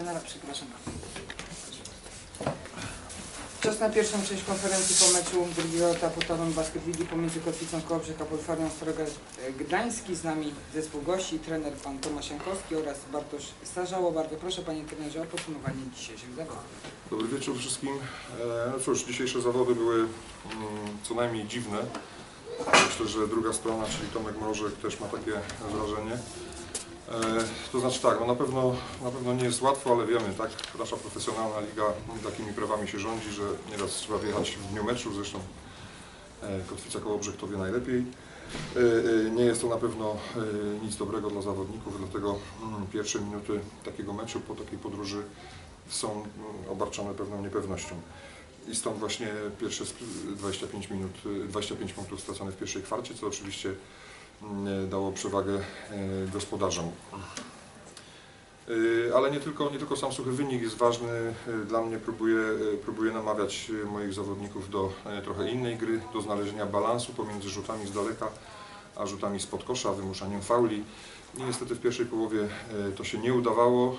trenera, przepraszam. Czas na pierwszą część konferencji po meczu drugiego etapu Talon Basket Ligi pomiędzy Kotwicą Kołobrzeg a Polfarnią Staroga Gdański. Z nami zespół gości, trener pan Tomasz Jankowski oraz Bartosz Starzało. Bardzo proszę panie trenerze o podsumowanie dzisiejszych zawodów. Dobry wieczór wszystkim. E, No cóż, dzisiejsze zawody były mm, co najmniej dziwne. Myślę, że druga strona, czyli Tomek Mrożek też ma takie wrażenie. E, To znaczy tak, no na pewno, na pewno nie jest łatwo, ale wiemy, tak, nasza profesjonalna liga takimi prawami się rządzi, że nieraz trzeba wjechać w dniu meczu, zresztą e, Kotwica Kołobrzeg to wie najlepiej. E, Nie jest to na pewno nic dobrego dla zawodników, dlatego mm, pierwsze minuty takiego meczu po takiej podróży są mm, obarczone pewną niepewnością. I stąd właśnie pierwsze sp- 25 minut, y, 25 punktów stracone w pierwszej kwarcie, co oczywiście dało przewagę e, gospodarzom. Y, Ale nie tylko, nie tylko sam suchy wynik jest ważny. Y, Dla mnie próbuję, próbuję namawiać moich zawodników do e, trochę innej gry, do znalezienia balansu pomiędzy rzutami z daleka, a rzutami spod kosza, wymuszaniem fauli. Niestety w pierwszej połowie e, to się nie udawało.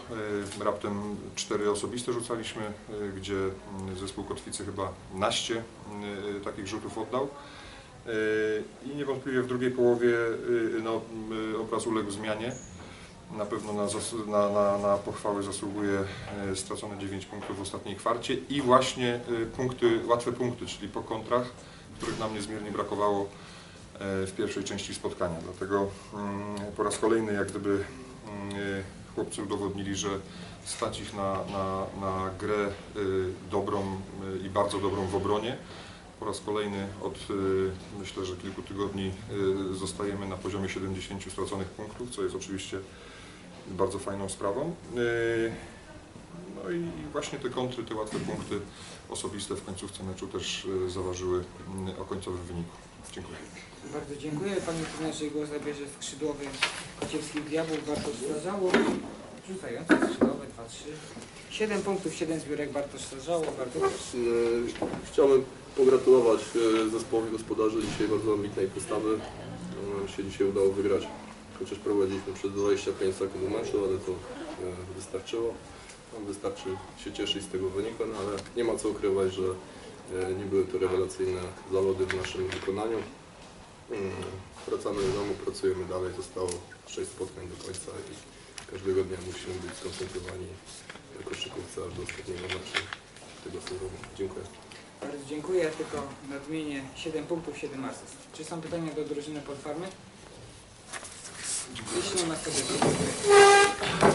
E, Raptem cztery osobiste rzucaliśmy, e, gdzie mm, zespół Kotwicy chyba naście e, takich rzutów oddał. E, I niewątpliwie w drugiej połowie e, no, m, obraz uległ zmianie. Na pewno na, na, na, na pochwały zasługuje e, stracone 9 punktów w ostatniej kwarcie i właśnie e, punkty, łatwe punkty, czyli po kontrach, których nam niezmiernie brakowało e, w pierwszej części spotkania. Dlatego mm, po raz kolejny jak gdyby mm, e, chłopcy udowodnili, że stać ich na, na, na grę e, dobrą e, i bardzo dobrą w obronie. Po raz kolejny od e, myślę, że kilku tygodni e, zostajemy na poziomie 70 straconych punktów, co jest oczywiście bardzo fajną sprawą. E, No i właśnie te kontry, te łatwe punkty osobiste w końcówce meczu też zaważyły o końcowym wyniku. Dziękuję. Bardzo dziękuję. Panie trenerze głos zabierze skrzydłowy Kociewskich Diabłów Bartosz Starzało. Rzucający skrzydłowy 2-3. 7 punktów, 7 zbiórek Bartosz Starzało. Bardzo proszę. E, Chciałbym pogratulować e, zespołowi gospodarzy dzisiaj bardzo ambitnej postawy. Nam się dzisiaj udało wygrać, chociaż prowadziliśmy przez 25 sekund meczu, ale to e, wystarczyło. Nam wystarczy się cieszyć z tego wyniku, no ale nie ma co ukrywać, że e, nie były to rewelacyjne zawody w naszym wykonaniu. Mm, Wracamy do domu, pracujemy dalej, zostało 6 spotkań do końca i każdego dnia musimy być skoncentrowani w koszykówce aż do ostatniego meczu tego sezonu. Dziękuję. Bardzo dziękuję. Tylko nadmienię 7 punktów, 7 asyst. Czy są pytania do drużyny pod farmy? Jeśli nie ma, to dziękuję.